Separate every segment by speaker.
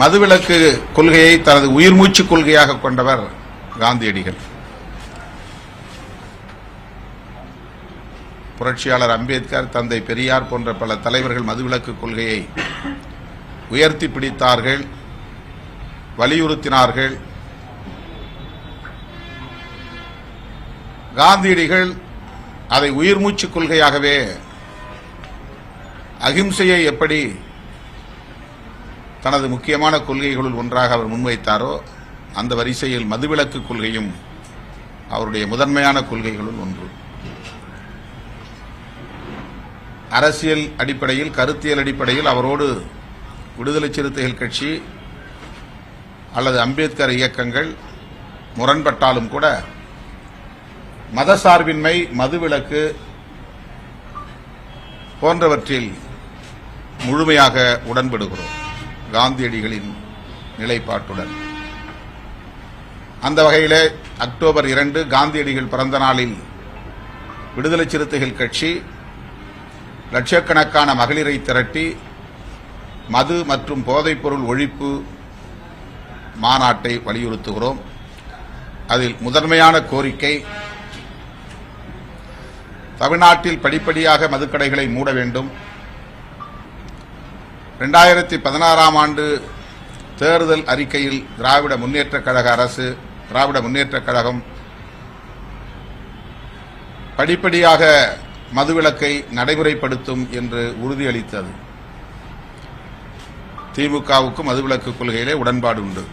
Speaker 1: மதுவிலக்கு கொள்கையை தனது உயிர் மூச்சு கொள்கையாக கொண்டவர் காந்தியடிகள். புரட்சியாளர் அம்பேத்கர் தந்தை பெரியார் போன்ற பல தலைவர்கள் மதுவிலக்கு கொள்கையை உயர்த்தி பிடித்தார்கள் வலியுறுத்தினார்கள். காந்தியடிகள் அதை உயிர் மூச்சு கொள்கையாகவே அகிம்சையை எப்படி தனது முக்கியமான கொள்கைகளுள் ஒன்றாக அவர் முன்வைத்தாரோ அந்த வரிசையில் மதுவிலக்கு கொள்கையும் அவருடைய முதன்மையான கொள்கைகளுள் ஒன்று. அரசியல் அடிப்படையில் கருத்தியல் அடிப்படையில் அவரோடு விடுதலை சிறுத்தைகள் கட்சி அல்லது அம்பேத்கர் இயக்கங்கள் முரண்பட்டாலும் கூட மதசார்பின்மை மதுவிலக்கு போன்றவற்றில் முழுமையாக உடன்படுகிறோம். காந்தியடிகளின் நிலைப்பாட்டுடன். அந்த வகையில் அக்டோபர் இரண்டு காந்தியடிகள் பிறந்த நாளில் விடுதலை சிறுத்தைகள் கட்சி லட்சக்கணக்கான மகளிரை திரட்டி மது மற்றும் போதைப்பொருள் ஒழிப்பு மாநாட்டை வலியுறுத்துகிறோம். அதில் முதன்மையான கோரிக்கை தமிழ்நாட்டில் படிப்படியாக மதுக்கடைகளை மூட வேண்டும். ரெண்டாயிரத்தி பதினாறாம் ஆண்டு தேர்தல் அறிக்கையில் திராவிட முன்னேற்றக் கழக அரசு திராவிட முன்னேற்றக் கழகம் படிப்படியாக மதுவிலக்கை நடைமுறைப்படுத்தும் என்று உறுதியளித்தது. திமுகவுக்கும் மதுவிலக்கு கொள்கையிலே உடன்பாடு உண்டு.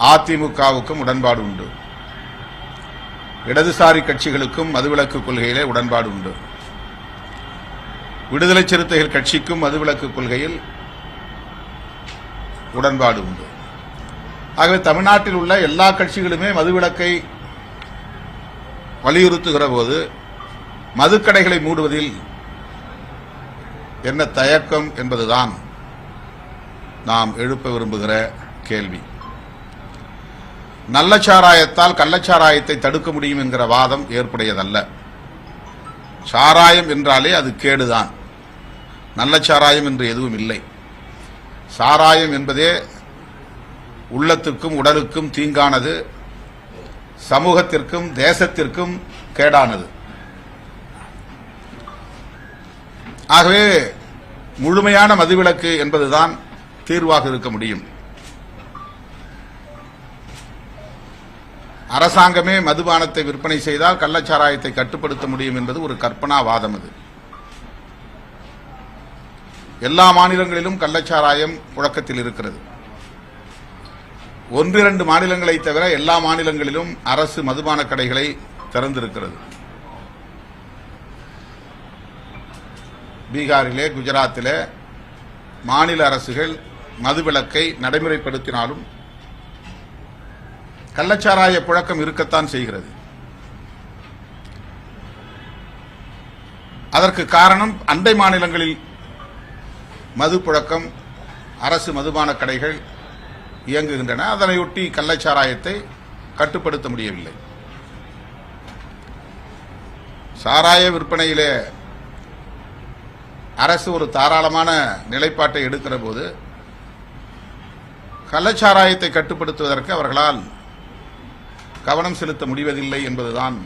Speaker 1: அதிமுகவுக்கும் உடன்பாடு உண்டு. இடதுசாரி கட்சிகளுக்கும் மதுவிலக்கு கொள்கையிலே உடன்பாடு உண்டு. விடுதலை சிறுத்தைகள் கட்சிக்கும் மதுவிலக்கு கொள்கையில் உடன்பாடு உண்டு. ஆகவே தமிழ்நாட்டில் உள்ள எல்லா கட்சிகளுமே மதுவிலக்கை வலியுறுத்துகிற போது மதுக்கடைகளை மூடுவதில் என்ன தயக்கம் என்பதுதான் நாம் எழுப்ப விரும்புகிற கேள்வி. நல்ல சாராயத்தால் கள்ளச்சாராயத்தை தடுக்க முடியும் என்கிற வாதம் ஏற்புடையதல்ல. சாராயம் என்றாலே அது கேடுதான். நல்ல சாராயம் என்று எதுவும் இல்லை. சாராயம் என்பதே உள்ளத்திற்கும் உடலுக்கும் தீங்கானது சமூகத்திற்கும் தேசத்திற்கும் கேடானது. ஆகவே முழுமையான மதுவிலக்கு என்பதுதான் தீர்வாக இருக்க முடியும். அரசாங்கமே மதுபானத்தை விற்பனை செய்தால் கள்ளச்சாராயத்தை கட்டுப்படுத்த முடியும் என்பது ஒரு கற்பனா வாதம் அது. எல்லா மாநிலங்களிலும் கள்ளச்சாராயம் புழக்கத்தில் இருக்கிறது. ஒன்றிரண்டு மாநிலங்களை தவிர எல்லா மாநிலங்களிலும் அரசு மதுபான கடைகளை திறந்திருக்கிறது. பீகாரிலே குஜராத்திலே மாநில அரசுகள் மதுவிலக்கை நடைமுறைப்படுத்தினாலும் கள்ளச்சாராய புழக்கம் இருக்கத்தான் செய்கிறது. அதற்கு காரணம் அண்டை மாநிலங்களில் மது புழக்கம் அரசு மதுபான கடைகள் இயங்குகின்றன. அதனையொட்டி கள்ளச்சாராயத்தை கட்டுப்படுத்த முடியவில்லை. சாராய விற்பனையிலே அரசு ஒரு தாராளமான நிலைப்பாட்டை எடுக்கிற போது கள்ளச்சாராயத்தை கட்டுப்படுத்துவதற்கு அவர்களால் கவனம் செலுத்த முடிவதில்லை என்பதுதான்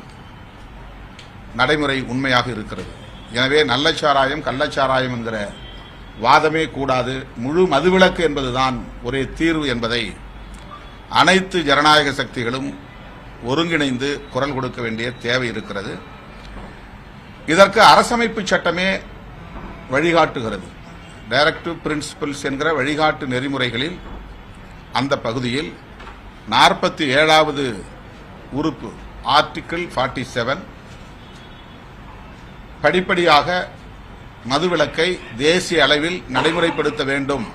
Speaker 1: நடைமுறை உண்மையாக இருக்கிறது. எனவே நல்ல சாராயம் கள்ளச்சாராயம் என்கிற வாதமே கூடாது. முழு மதுவிலக்கு என்பதுதான் ஒரே தீர்வு என்பதை அனைத்து ஜனநாயக சக்திகளும் ஒருங்கிணைந்து குரல் கொடுக்க வேண்டிய தேவை இருக்கிறது. இதற்கு அரசமைப்பு சட்டமே வழிகாட்டுகிறது. டைரக்டிவ் பிரின்சிபல்ஸ் என்கிற வழிகாட்டு நெறிமுறைகளில் அந்த பகுதியில் நாற்பத்தி ஏழாவது உறுப்பு ஆர்டிக்கிள் ஃபார்ட்டி செவன் படிப்படியாக மதுவிலக்கை தேசிய அளவில் நடைமுறைப்படுத்த வேண்டும்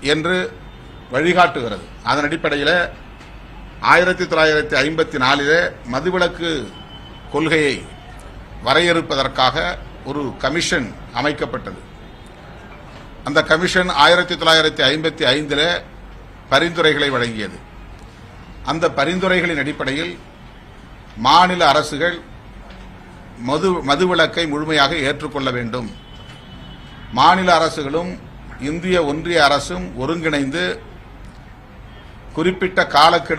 Speaker 1: என்று வழிகாட்டுகிறது. அதன் அடிப்படையில் ஆயிரத்தி தொள்ளாயிரத்தி ஐம்பத்தி நாலிலே மதுவிலக்கு கொள்கையை வரையறுப்பதற்காக ஒரு கமிஷன் அமைக்கப்பட்டது. அந்த கமிஷன் ஆயிரத்தி தொள்ளாயிரத்தி ஐம்பத்தி ஐந்தில் பரிந்துரைகளை வழங்கியது. அந்த பரிந்துரைகளின் அடிப்படையில் மாநில அரசுகள் மது மதுவிலக்கை முழுமையாக ஏற்றுக்கொள்ள வேண்டும். மாநில அரசுகளும் இந்திய ஒன்றிய அரசும் ஒருங்கிணைந்து குறிப்பிட்ட காலக்கெடு